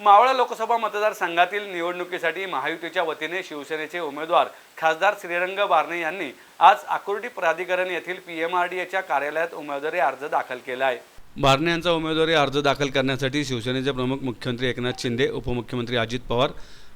मावळा लोकसभा मतदारसंघातील निवडणुकीसाठी महायुतीच्या वतीने शिवसेनेचे उमेदवार खासदार श्रीरंग बारणे यांनी आज आकुर्डी प्राधिकरण येथील पी एम आर डी एच्या कार्यालयात उमेदवारी अर्ज दाखल केला आहे. बारणे यांचा उमेदवारी अर्ज दाखल करण्यासाठी शिवसेनेचे प्रमुख मुख्यमंत्री एकनाथ शिंदे उपमुख्यमंत्री अजित पवार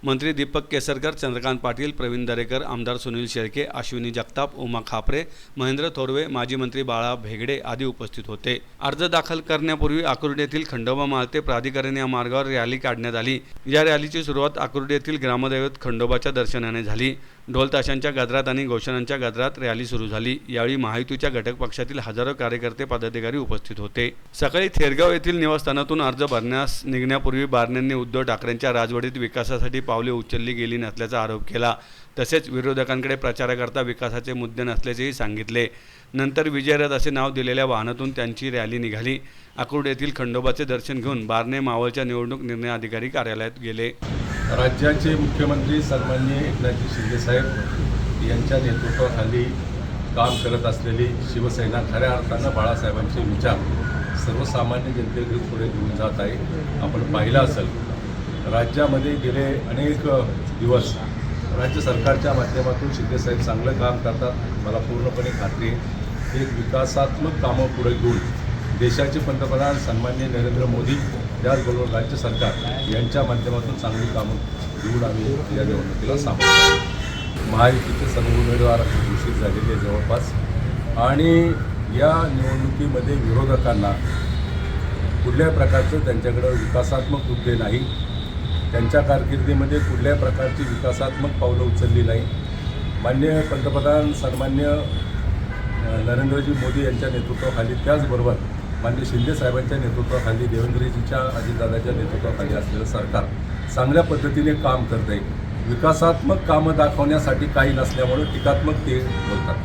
मंत्री दीपक केसरकर चंद्रकांत पाटील प्रवीण दरेकर आमदार सुनील शेळके अश्विनी जगताप उमा खापरे महेंद्र थोरवे माजी मंत्री बाळा भेगडे आदी उपस्थित होते. अर्ज दाखल करण्यापूर्वी आकुर्डी येथील खंडोबा माळते प्राधिकरण या मार्गावर रॅली काढण्यात आली. या रॅलीची सुरुवात आकुर्डी येथील ग्रामदैवत खंडोबाच्या दर्शनाने झाली. ढोलताशांच्या गजरात आणि घोषणांच्या गजरात रॅली सुरू झाली. यावेळी महायुतीच्या घटक पक्षातील हजारो कार्यकर्ते पदाधिकारी उपस्थित होते. सकाळी थेरगाव येथील निवासस्थानातून अर्ज भरण्यास निघण्यापूर्वी बारण्यांनी उद्धव ठाकरेंच्या राजवटीत विकासासाठी पावले उचलली गेली नसल्याचा आरोप केला. तसेच विरोधकांकडे प्रचाराकरता विकासाचे मुद्दे नसल्याचेही सांगितले. नंतर विजयरथ असे नाव दिलेल्या वाहनातून त्यांची रॅली निघाली. अकुर्ड येथील खंडोबाचे दर्शन घेऊन बारणे मावळच्या निवडणूक निर्णय अधिकारी कार्यालयात गेले. राज्याचे मुख्यमंत्री सन्माननीय एकनाथजी शिंदेसाहेब यांच्या नेतृत्वाखाली काम करत असलेली शिवसेना खऱ्या अर्थानं बाळासाहेबांचे विचार सर्वसामान्य जनतेकडे पुढे घेऊन जात आहे. आपण पाहिलं असेल राज्यामध्ये गेले अनेक दिवस राज्य सरकारच्या माध्यमातून शिंदेसाहेब चांगलं काम करतात मला पूर्णपणे खात्री एक विकासात्मक कामं पुढे घेऊन देशाचे पंतप्रधान सन्मान्य नरेंद्र मोदी त्याचबरोबर राज्य सरकार यांच्या माध्यमातून चांगली कामं निवड आम्ही या निवडणुकीला सामोरं महायुतीचे सर्व उमेदवार घोषित झालेले जवळपास. आणि या निवडणुकीमध्ये विरोधकांना कुठल्याही प्रकारचं त्यांच्याकडं विकासात्मक मुद्दे नाही त्यांच्या कारकिर्दीमध्ये कुठल्याही प्रकारची विकासात्मक पावलं उचलली नाही. मान्य पंतप्रधान सन्मान्य नरेंद्रजी मोदी यांच्या नेतृत्वाखाली त्याचबरोबर माननीय शिंदे साहेबांच्या नेतृत्वाखाली देवेंद्रजीच्या अजितदादाच्या नेतृत्वाखाली असलेलं सरकार चांगल्या पद्धतीने काम करत आहे विकासात्मक कामं दाखवण्यासाठी काही नसल्यामुळे टीकात्मक ते बोलतात.